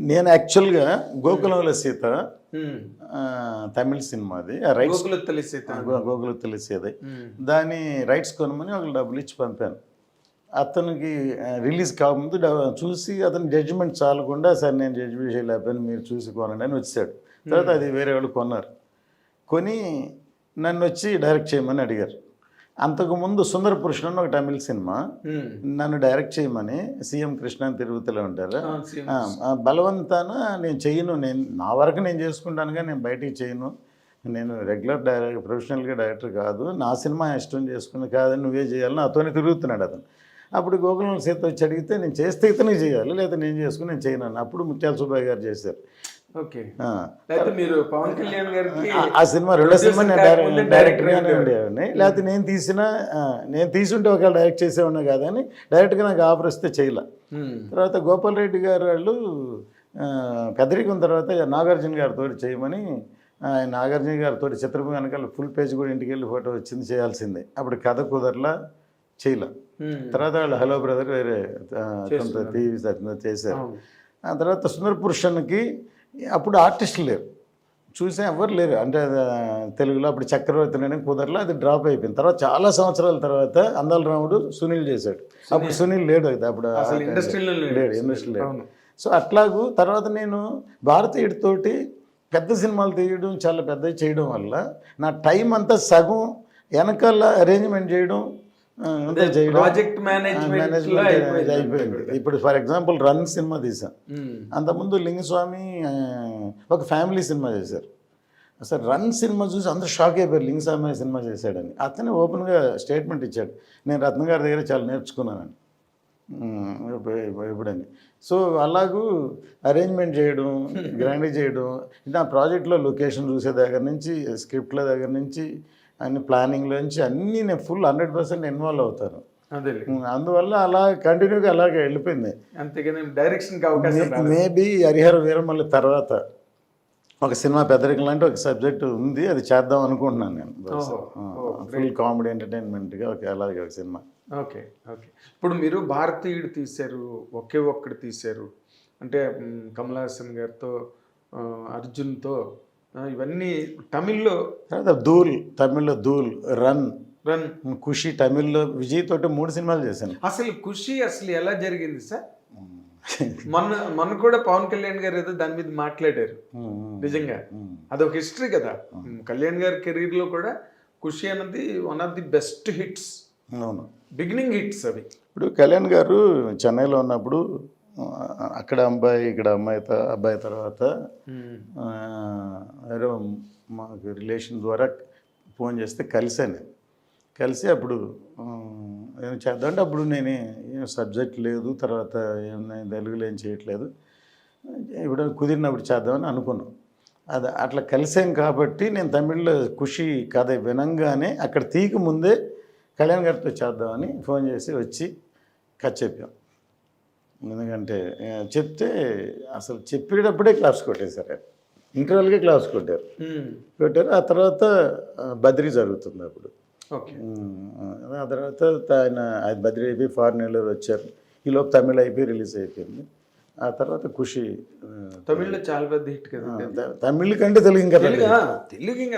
నేను యాక్చువల్గా గోకులంలో సీత ఉమ్. ఆ, తమిళ సినిమాది రైట్స్ గోకులు తెలిసి గోకులు తెలిసేది దాని రైట్స్ కొనమని ఒక డబ్బులు ఇచ్చి పంపాను. అతనికి రిలీజ్ కాకముందు చూసి అతని జడ్జిమెంట్ చాలకుండా సార్ నేను జడ్జిమెంట్ చేయలేకపోయాను మీరు చూసి కొనండి అని వచ్చాడు. తర్వాత అది వేరే వాళ్ళు కొన్నారు. కొని నన్ను వచ్చి డైరెక్ట్ చేయమని అడిగారు. అంతకుముందు సుందర పురుషుడు అని ఒక తమిళ సినిమా. నన్ను డైరెక్ట్ చేయమని సీఎం కృష్ణ అని తిరుగుతూనే ఉంటారు. బలవంతాన నేను చెయ్యను నేను నా వరకు నేను చేసుకుంటాను కానీ నేను బయటికి చేయను. నేను రెగ్యులర్ డైరెక్టర్ ప్రొఫెషనల్గా డైరెక్టర్ కాదు. నా సినిమా ఇష్టం చేసుకుని కాదని నువ్వే చేయాలని నాతోనే తిరుగుతున్నాడు అతను. అప్పుడు గోకులం సీత వచ్చి అడిగితే నేను చేస్తే ఇతనే చేయాలి లేదా నేను చేసుకుని నేను చేయను. అప్పుడు ముత్యాల సుబ్బయ్య గారు చేశారు. ఆ. అయితే మీరు పవన్ కళ్యాణ్ గారికి ఆ- ఆ సినిమా రెండో సినిమా నేను డైరెక్టర్గానే ఉండేవాడిని లేకపోతే నేను తీసిన నేను తీసుంటే ఒకవేళ డైరెక్ట్ చేసేవాడిని కాదని డైరెక్ట్గా నాకు ఆఫర్ వస్తే చేయలే. తర్వాత గోపాల్ రెడ్డి గారు వాళ్ళు పెద్దరికం తర్వాత నాగార్జున గారితో చేయమని ఆయన నాగార్జున గారితో చిత్రం వెనకాల ఫుల్ పేజ్ కూడా ఇంటికి వెళ్ళి ఫోటో వచ్చింది చేయాల్సిందే అప్పుడు కథ కుదరలా చేయలే. తర్వాత వాళ్ళు హలో బ్రదర్ వేరే టీవీ చేశారు. ఆ తర్వాత సుందర పురుషన్కి అప్పుడు ఆర్టిస్టులు లేరు. చూసే ఎవరు లేరు. అంటే తెలుగులో అప్పుడు చక్రవర్తి అనే కుదరలా అది డ్రాప్ అయిపోయింది. తర్వాత చాలా సంవత్సరాల తర్వాత అందాల రాముడు సునీల్ చేశాడు. అప్పుడు సునీల్. లేడు అయితే అప్పుడు ఇండస్ట్రీలో లేడు. ఇండస్ట్రీ లేడు. సో అట్లాగూ తర్వాత నేను భారతీయుడితోటి పెద్ద సినిమాలు తీయడం చాలా పెద్దవి చేయడం వల్ల నా టైం అంతా సగం వెనకాల అరేంజ్మెంట్ చేయడం ప్రాజెక్ట్ మేనేజ్మెంట్ అయిపోయింది. ఇప్పుడు ఫర్ ఎగ్జాంపుల్ రన్ సినిమా తీసాం. అంతకుముందు లింగస్వామి ఆ, ఒక ఫ్యామిలీ సినిమా చేశారు. అసలు రన్ సినిమా చూసి అందరూ షాక్ అయిపోయారు. లింగస్వామి సినిమా చేశాడని. అతనే ఓపెన్గా స్టేట్మెంట్ ఇచ్చాడు. నేను రత్న గారి దగ్గర చాలా నేర్చుకున్నానని. ఇప్పుడని. సో అలాగూ అరేంజ్మెంట్ చేయడం గ్రాండ్ చేయడం. నా ప్రాజెక్ట్లో లొకేషన్ చూసే దగ్గర నుంచి స్క్రిప్ట్ల దగ్గర నుంచి అన్ని ప్లానింగ్లో నుంచి అన్నీ నేను ఫుల్ హండ్రెడ్ పర్సెంట్ ఇన్వాల్వ్ అవుతాను. అందువల్ల అలా కంటిన్యూగా అలాగే వెళ్ళిపోయింది. డైరెక్షన్. మేబీ హరిహర వీరమల్లి తర్వాత ఒక సినిమా పెద్దరికం లాంటి ఒక సబ్జెక్ట్ ఉంది అది చేద్దాం అనుకుంటున్నాను నేను. ఫుల్ కామెడీ ఎంటర్టైన్మెంట్గా ఒక అలాగే ఒక సినిమా. Okay okay. ఇప్పుడు మీరు భారతీయుడు తీశారు ఒకే ఒక్కడు తీశారు. అంటే కమల్ హాసన్ గారితో అర్జున్తో ఇవన్నీ తమిళ్ళో తర్వాత ధూల్ తమిళ్ళో ధూల్ రన్. రన్. ఖుషి తమిళ్ళో విజయ్ తోటి మూడు సినిమాలు చేశాను. అసలు ఖుషి అసలు ఎలా జరిగింది సార్? మొన్న మొన్న కూడా పవన్ కళ్యాణ్ గారు ఏదో దాని మీద మాట్లాడారు. నిజంగా. అదొక హిస్టరీ కదా. కళ్యాణ్ గారి కెరీర్లో కూడా ఖుషి అన్నది one of the best hits అవును. బిగినింగ్ హిట్స్ అవి. ఇప్పుడు కళ్యాణ్ గారు చెన్నైలో ఉన్నప్పుడు అక్కడ అబ్బాయి ఇక్కడ అమ్మాయి అబ్బాయి తర్వాత ఎవరో మాకు రిలేషన్ ద్వారా ఫోన్ చేస్తే కలిసాను కలిసి అప్పుడు ఏం చేద్దాం అంటే అప్పుడు నేను ఏం సబ్జెక్ట్ లేదు తర్వాత ఏం తెలుగులో ఏం చేయట్లేదు. ఇప్పుడు కుదిరినప్పుడు చేద్దామని అనుకున్నాం. అది అట్లా కలిసాం కాబట్టి నేను తమిళ్ళో ఖుషి కథ వినంగానే అక్కడ తీక ముందే కళ్యాణ్ గారితో చేద్దామని ఫోన్ చేసి వచ్చి కథ చెప్పాం. ఎందుకంటే చెప్తే అసలు చెప్పేటప్పుడే క్లాస్ కొట్టేశారు. ఆయన. ఇంటర్వెల్గా క్లాస్ కొట్టారు కొట్టారు. ఆ తర్వాత బద్రీ జరుగుతుంది అప్పుడు. ఆ తర్వాత ఆయన బద్రీ అయిపోయి ఫారెన్ వెళ్ళారు వచ్చారు ఈలోపు తమిళ అయిపోయి రిలీజ్ అయిపోయింది. ఆ తర్వాత ఖుషి ఆ, తమిళ్ళో చాలా పెద్ద హిట్ కదా తమిళ్ కంటే తెలుగు ఇంకా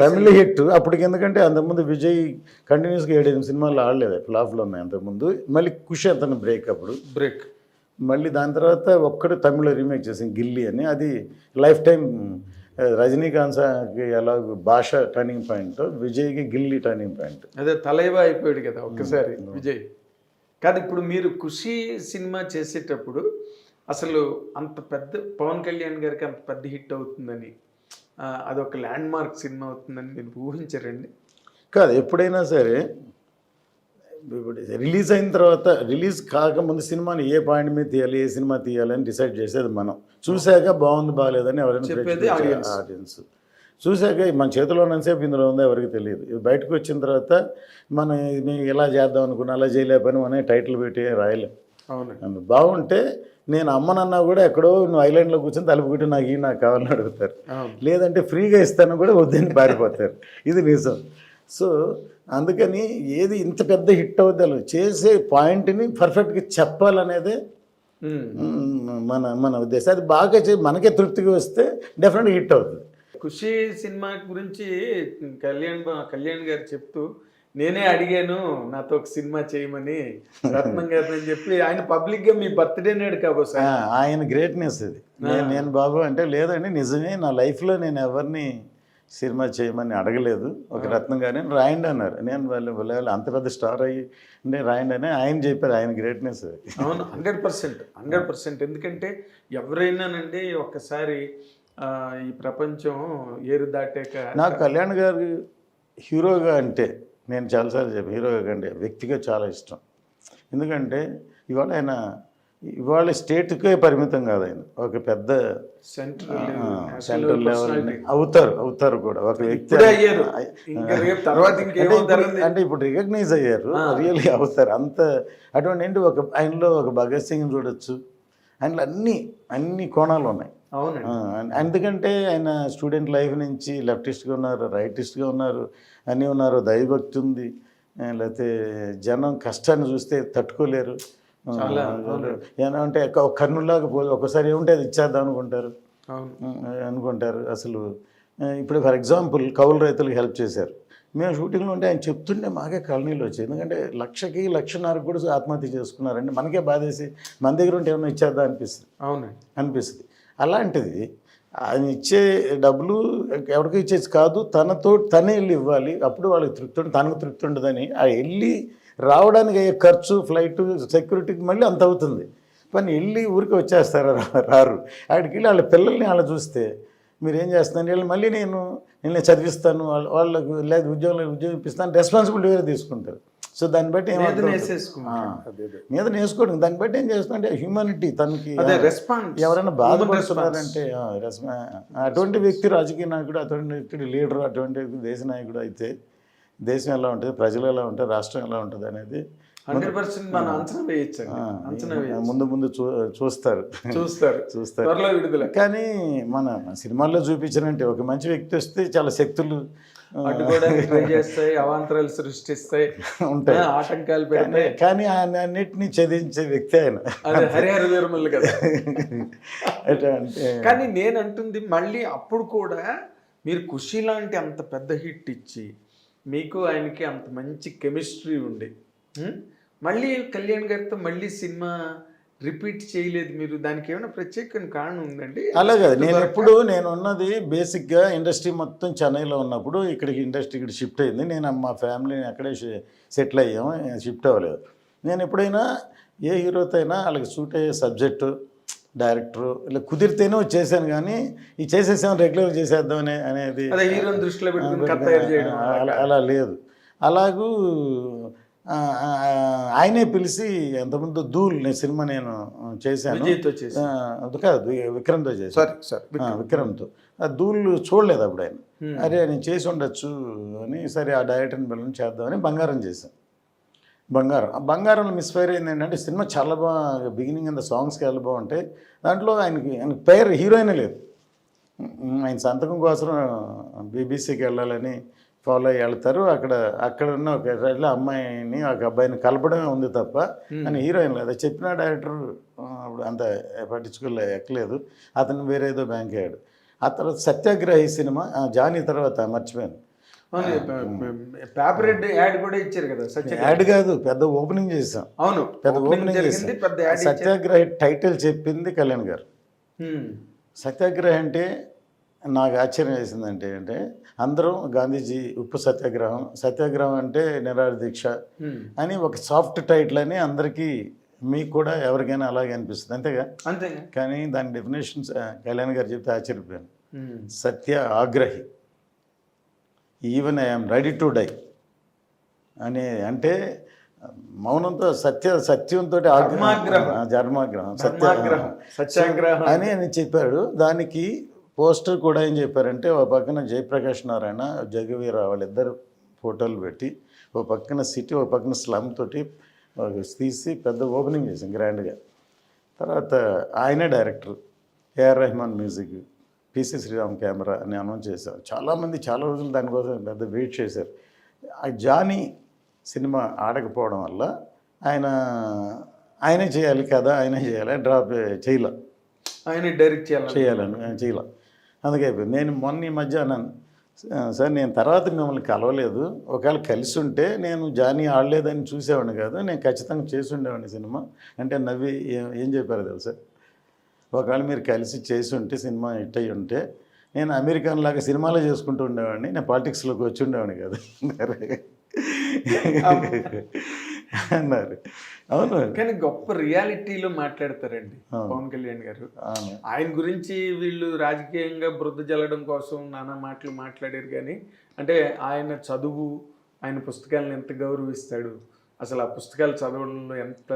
తమిళ హిట్. అప్పటికి ఎందుకంటే అంతకుముందు విజయ్ కంటిన్యూస్గా ఏడెనిమిది సినిమాలు ఆడలేదు. ఫ్లాప్లో ఉన్నాయి అంతకుముందు. మళ్ళీ ఖుషి అతను బ్రేక్ అప్పుడు. బ్రేక్. మళ్ళీ దాని తర్వాత ఒక్కడు తమిళ్ళో రీమేక్ చేసింది గిల్లీ అని. అది లైఫ్ టైం ఆ, రజనీకాంత్ సార్కి ఎలా భాష టర్నింగ్ పాయింట్ విజయ్కి గిల్లీ టర్నింగ్ పాయింట్. అదే తలైవా అయిపోయాడు కదా ఒక్కసారి విజయ్. కాదు ఇప్పుడు మీరు ఖుషి సినిమా చేసేటప్పుడు అసలు అంత పెద్ద పవన్ కళ్యాణ్ గారికి అంత పెద్ద హిట్ అవుతుందని అదొక ల్యాండ్ మార్క్ సినిమా అవుతుందని మీరు ఊహించారండి? కాదు ఎప్పుడైనా సరే రిలీజ్ అయిన తర్వాత రిలీజ్ కాకముందు సినిమాని ఏ పాయింట్ మీద తీయాలి ఏ సినిమా తీయాలని డిసైడ్ చేసేది మనం. చూశాక బాగుంది బాగాలేదని ఎవరైనా. ఆడియన్స్ చూశాక మన చేతిలో ఉన్నంతసేపు ఇందులో ఉందో ఎవరికి తెలియదు. ఇది బయటకు వచ్చిన తర్వాత మనం ఇది ఇలా చేద్దాం అనుకున్నా అలా చేయలేకపోయినా అనే టైటిల్ పెట్టి రాయలేం. అవును బాగుంటే నేను అమ్మనన్నా కూడా ఎక్కడో నువ్వు ఐలాండ్లో కూర్చొని తలుపు కొట్టి నాకు ఈ నాకు కావాలని అడుగుతారు. లేదంటే ఫ్రీగా ఇస్తాను కూడా వద్దని పారిపోతారు. ఇది నిజం. సో అందుకని ఏది ఇంత పెద్ద హిట్ అవుద్దాలు చేసే పాయింట్ని పర్ఫెక్ట్గా చెప్పాలనేదే మన మన ఉద్దేశం. అది బాగా చే- మనకే తృప్తిగా వస్తే డెఫినెట్గా హిట్ అవుతుంది ఖుషి సినిమా గురించి కళ్యాణ్ కళ్యాణ్ గారు చెప్తూ నేనే అడిగాను నాతో ఒక సినిమా చేయమని రత్నం గారిని అని చెప్పి ఆయన పబ్లిక్గా మీ బర్త్డే నాడు కాబోసా ఆయన గ్రేట్నెస్ ఇది నేను నేను బాబు అంటే లేదండి నిజమే. నా లైఫ్లో నేను ఎవరిని సినిమా చేయమని అడగలేదు. ఒక రత్నం గారిని రాయండి అన్నారు. నేను వాళ్ళు వాళ్ళు అంత పెద్ద స్టార్ అయ్యి నేను రాయండి అని ఆయన చెప్పారు ఆయన గ్రేట్నెస్ అవును హండ్రెడ్ పర్సెంట్ హండ్రెడ్ పర్సెంట్. ఎందుకంటే ఎవరైనానండి ఒక్కసారి ఈ ప్రపంచం ఏరు దాటాక నాకు కళ్యాణ్ గారు హీరోగా అంటే నేను చాలాసార్లు చెప్పి హీరోగా అంటే వ్యక్తిగా చాలా ఇష్టం. ఎందుకంటే ఇవాళ ఆయన ఇవాళ స్టేట్కే పరిమితం కాదు ఆయన. ఒక పెద్ద సెంట్రల్ సెంట్రల్ లెవెల్ అవుతారు అవుతారు కూడా. ఒక వ్యక్తి అంటే ఇప్పుడు- రికగ్నైజ్ అయ్యారు. రియల్లీ అవుతారు. అంత అటువంటి ఏంటి ఒక ఆయనలో ఒక భగత్ సింగ్ చూడొచ్చు. ఆయనలో అన్ని అన్ని కోణాలు ఉన్నాయి. ఎందుకంటే ఆయన స్టూడెంట్ లైఫ్ నుంచి లెఫ్టిస్ట్గా ఉన్నారు రైటిస్ట్గా ఉన్నారు అన్నీ ఉన్నారు దైవభక్తి ఉంది. లేకపోతే జనం కష్టాన్ని చూస్తే తట్టుకోలేరు. చాలా, అంటే పో ఒకసారి ఏముంటే అది ఇచ్చేద్దాం అనుకుంటారు. అవును. అనుకుంటారు అసలు. ఇప్పుడు ఫర్ ఎగ్జాంపుల్ కౌలు రైతులకు హెల్ప్ చేశారు. మేము షూటింగ్లో ఉంటే ఆయన చెప్తుంటే మాకే కళ్ళనీళ్ళు వచ్చాయి. ఎందుకంటే లక్షకి లక్షన్నర కూడా ఆత్మహత్య చేసుకున్నారంటే మనకే బాధేసి మన దగ్గర ఉంటే ఏమన్నా ఇచ్చేద్దాం అనిపిస్తుంది. అవునండి. అనిపిస్తుంది. అలాంటిది ఆయన ఇచ్చే డబ్బులు ఎవరికి ఇచ్చేది కాదు తనతో తనే వెళ్ళి ఇవ్వాలి. అప్పుడు వాళ్ళకి తృప్తి తనకు తృప్తి ఉండదని ఆ వెళ్ళి రావడానికి అయ్యే ఖర్చు ఫ్లైట్ సెక్యూరిటీకి మళ్ళీ అంత అవుతుంది. కానీ వెళ్ళి ఊరికి వచ్చేస్తారు రారు. అక్కడికి వెళ్ళి వాళ్ళ పిల్లల్ని అలా చూస్తే మీరు ఏం చేస్తున్నారు? వీళ్ళు మళ్ళీ నేను నేను చదివిస్తాను వాళ్ళ వాళ్ళకు లేదు ఉద్యోగం ఉద్యోగం ఇప్పిస్తాను రెస్పాన్సిబిలిటీ వేరే తీసుకుంటారు. సో దాన్ని బట్టి మీద నేర్చుకోవడం దాన్ని బట్టి ఏం చేస్తుందంటే హ్యూమానిటీ తనకి ఎవరైనా బాధపడుతున్నారంటే అటువంటి వ్యక్తి రాజకీయ నాయకుడు అటువంటి వ్యక్తి లీడర్ అటువంటి దేశ నాయకుడు అయితే దేశం ఎలా ఉంటుంది ప్రజలు ఎలా ఉంటారు రాష్ట్రం ఎలా ఉంటుంది అనేది హండ్రెడ్ పర్సెంట్ మనం అంచనా వేయచ్చండి అంచనా వేయచ్చు. ముందు ముందు చూ చూస్తారు. చూస్తారు. చూస్తారు. త్వరలో విడుదల. కానీ మన సినిమాల్లో చూపించినంటే ఒక మంచి వ్యక్తి వస్తే చాలా శక్తులు అడ్డుకోవడానికి ట్రై చేస్తాయి అవాంతరాలు సృష్టిస్తాయి ఉంటాయి. ఆటంకాలు పెడతాయి. కానీ ఆయన అన్నిటినీ చదివించే వ్యక్తి ఆయన. హరిహర వీరములు కదా. కానీ నేను అంటుంది మళ్ళీ అప్పుడు కూడా మీరు ఖుషి లాంటి అంత పెద్ద హిట్ ఇచ్చి మీకు ఆయనకి అంత మంచి కెమిస్ట్రీ ఉండి. ఉం? మళ్ళీ కళ్యాణ్ గారితో మళ్ళీ సినిమా రిపీట్ చేయలేదు మీరు. దానికి ఏమైనా ప్రత్యేకమైన కారణం ఉందండి? అలాగే నేను ఎప్పుడు నేను ఉన్నది బేసిక్గా ఇండస్ట్రీ మొత్తం చెన్నైలో ఉన్నప్పుడు ఇక్కడికి ఇండస్ట్రీ ఇక్కడ షిఫ్ట్ అయింది. నేను మా ఫ్యామిలీని అక్కడే సెటిల్ అయ్యాము. షిఫ్ట్ అవ్వలేదు. నేను ఎప్పుడైనా ఏ హీరోతో అయినా వాళ్ళకి సూట్ అయ్యే సబ్జెక్టు డైరెక్టరు ఇలా కుదిరితేనే చేశాను కానీ ఈ చేసేసాం రెగ్యులర్ చేసేద్దాం అనే అనేది దృష్టిలో అలా లేదు. అలాగూ ఆయనే పిలిచి ఎంతమంది ధూల్ నేను సినిమా నేను చేశాను. అది కాదు విక్రమ్తో చేశాను. సారీ సారీ విక్రమ్తో. ఆ ధూళ్ళు చూడలేదు అప్పుడు ఆయన. అరే నేను చేసి ఉండొచ్చు అని సరే ఆ డైరెక్టర్ని పిల్లలు చేద్దామని బంగారం చేశాను. బంగారం. ఆ బంగారంలో మిస్ఫైర్ అయింది ఏంటంటే సినిమా చాలా బాగా బిగినింగ్ అంత సాంగ్స్ చాలా బాగుంటాయి దాంట్లో ఆయనకి ఆయనకి పేరు హీరోయిన్ లేదు. ఆయన సంతకం కోసం బీబీసీకి వెళ్ళాలని ఫాలో అయ్యి వెళ్తారు. అక్కడ అక్కడ ఉన్న ఒక అమ్మాయిని ఒక అబ్బాయిని కలపడమే ఉంది తప్ప అని హీరోయిన్ లేదు. చెప్పిన డైరెక్టర్ అప్పుడు అంత పట్టించుకోలే ఎక్కలేదు. అతను వేరేదో బ్యాంక్ అయ్యాడు. ఆ తర్వాత సత్యాగ్రహి సినిమా జానీ తర్వాత మర్చిపోయాను. పేపర్ యాడ్ కూడా ఇచ్చారు కదా సత్య యాడ్ కాదు పెద్ద ఓపెనింగ్ చేసాం అవును పెద్ద ఓపెనింగ్ పెద్ద సత్యాగ్రహి టైటిల్ చెప్పింది కళ్యాణ్ గారు. సత్యాగ్రహం అంటే నాకు ఆశ్చర్యం వేసిందంటే అంటే అందరం గాంధీజీ ఉప్పు సత్యాగ్రహం సత్యాగ్రహం అంటే నిరాహార దీక్ష. అని ఒక సాఫ్ట్ టైటిల్ అని అందరికీ మీకు కూడా ఎవరికైనా అలాగే అనిపిస్తుంది. అంతేగా? అంతేగా? కానీ దాని డెఫినేషన్స్ కళ్యాణ్ గారు చెప్తే ఆశ్చర్యపోయాను. Satyagrahi. Even I'm ready to die అనే అంటే మౌనంతో సత్య సత్యంతో. ధర్మాగ్రహం. ధర్మాగ్రహం సత్యాగ్రహం. అని ఆయన చెప్పాడు. దానికి పోస్టర్ కూడా ఏం చెప్పారంటే ఒక పక్కన జయప్రకాష్ నారాయణ జగవీర వాళ్ళిద్దరు ఫోటోలు పెట్టి ఒక పక్కన సిటీ ఒక పక్కన స్లమ్ తోటి తీసి పెద్ద ఓపెనింగ్ చేసాం గ్రాండ్గా. తర్వాత ఆయనే director AR Rahman music. PC Sriram camera అని అనౌన్స్ చేశారు. చాలామంది చాలా రోజులు దానికోసం పెద్ద వెయిట్ చేశారు. ఆ జానీ సినిమా ఆడకపోవడం వల్ల ఆయన ఆయనే చేయాలి కదా ఆయనే చేయాలి డ్రాప్ చేయలే. ఆయన డైరెక్ట్ చేయాలి చేయాలని ఆయన చేయలే. అందుకే నేను మొన్న ఈ మధ్య అన్నాను సార్ నేను తర్వాత మిమ్మల్ని కలవలేదు. ఒకవేళ కలిసి ఉంటే నేను జానీ ఆడలేదని చూసేవాడిని కాదు నేను ఖచ్చితంగా చేసి ఉండేవాడిని సినిమా. అంటే నవ్వి ఏం ఏం చెప్పారు తెలుసా? ఒకవేళ మీరు కలిసి చేసి ఉంటే సినిమా హిట్ అయ్యి ఉంటే నేను అమెరికన్ లాగా సినిమాలో చేసుకుంటూ ఉండేవాడిని. నేను పాలిటిక్స్లోకి వచ్చి ఉండేవాడిని కాదు. అన్నారు. అవును. కానీ గొప్ప రియాలిటీలో మాట్లాడతారండి పవన్ కళ్యాణ్ గారు. ఆయన గురించి వీళ్ళు రాజకీయంగా బురద జల్లడం కోసం నానా మాటలు మాట్లాడారు కానీ అంటే ఆయన చదువు ఆయన పుస్తకాలను ఎంత గౌరవిస్తాడు అసలు ఆ పుస్తకాలు చదవడంలో ఎంత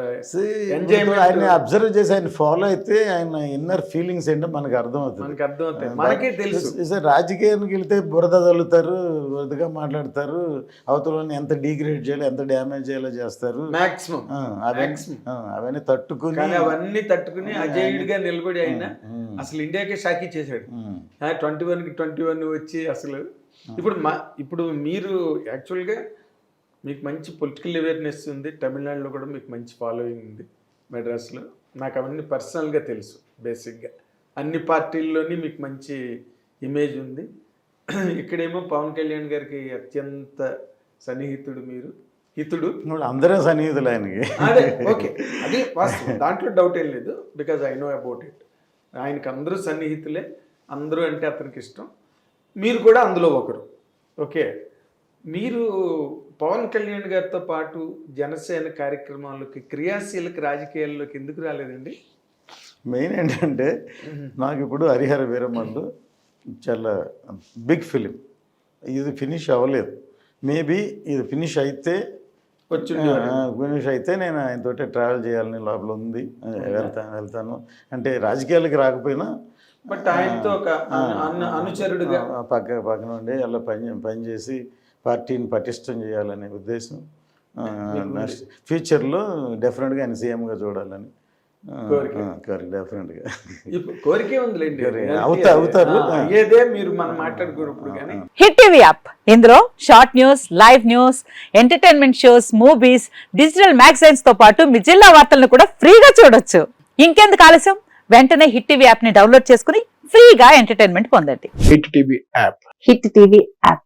ఎంజాయ్మెంట్ ఆయన అబ్జర్వ్ చేసి ఆయన ఫాలో అయితే ఆయన ఇన్నర్ ఫీలింగ్స్ ఏంటో మనకు అర్థమవుతుంది. మనకి అర్థమవుతాయి. మనకే తెలుసు. రాజకీయానికి వెళ్తే బురద చల్లుతారు బురదగా మాట్లాడతారు అవతలని ఎంత డీగ్రేడ్ చేయాలి ఎంత డ్యామేజ్ చేయాలో చేస్తారు. మాక్సిమం ఆ, అవన్నీ తట్టుకుని కానీ అవన్నీ తట్టుకుని అజేయుడిగా నిలబడి ఆయన అసలు ఇండియాకే షాకీ చేశాడు ట్వంటీ వన్కి ట్వంటీ వన్ వచ్చి అసలు ఇప్పుడు మా ఇప్పుడు మీరు యాక్చువల్గా మీకు మంచి పొలిటికల్ అవేర్నెస్ ఉంది తమిళనాడులో కూడా మీకు మంచి ఫాలోయింగ్ ఉంది మెడ్రాస్లో. నాకు అవన్నీ పర్సనల్గా తెలుసు బేసిక్గా. అన్ని పార్టీల్లోని మీకు మంచి ఇమేజ్ ఉంది. ఇక్కడేమో పవన్ కళ్యాణ్ గారికి అత్యంత సన్నిహితుడు మీరు. హితుడు? అందరూ సన్నిహితులు ఆయనకి. అదే ఓకే. అది వాస్తవం. దాంట్లో డౌట్ ఏం లేదు because I know about it ఆయనకి అందరూ సన్నిహితులే అందరూ అంటే అతనికి ఇష్టం. మీరు కూడా అందులో ఒకరు. ఓకే? మీరు పవన్ కళ్యాణ్ గారితో పాటు జనసేన కార్యక్రమాలకి క్రియాశీలక రాజకీయాల్లోకి ఎందుకు రాలేదండి? మెయిన్ ఏంటంటే నాకు ఇప్పుడు హరిహర వీరమల్లు చాలా బిగ్ ఫిలిం. ఇది ఫినిష్ అవ్వలేదు. మేబీ ఇది ఫినిష్ అయితే వచ్చి ఫినిష్ అయితే నేను ఆయనతోటి ట్రావెల్ చేయాలని లోపల ఉంది. వెళ్తాను వెళ్తాను. అంటే రాజకీయాలకు రాకపోయినా బట్ ఆయనతో ఒక అను- అను- అనుచరుడుగా. పక్క పక్కన ఉండి అలా పని పనిచేసి పార్టీని పటిష్టం చేయాలనే ఉద్దేశం. నెక్స్ట్ ఫ్యూచర్లో డెఫినెట్గా ఆయన సీఎంగా చూడాలని. ఆ, కోరిక. ఆ, కోరిక డెఫినెట్గా. ఇప్పుడు కోరికే ఉందిలేండి. అవుతా- అవుతారు. ఆ, అయ్యేదే మీరు మనం మాట్లాడుకున్నప్పుడు కానీ. Hit TV app. ఇందులో short news live news entertainment shows movies digital మ్యాగజైన్స్తో పాటు మీ జిల్లా వార్తలను కూడా ఫ్రీగా చూడొచ్చు. ఇంకెందుకు ఆలస్యం? వెంటనే హిట్ టీవీ యాప్ని డౌన్లోడ్ చేసుకుని ఫ్రీగా ఎంటర్టైన్మెంట్ పొందండి. Hit TV app. Hit TV app.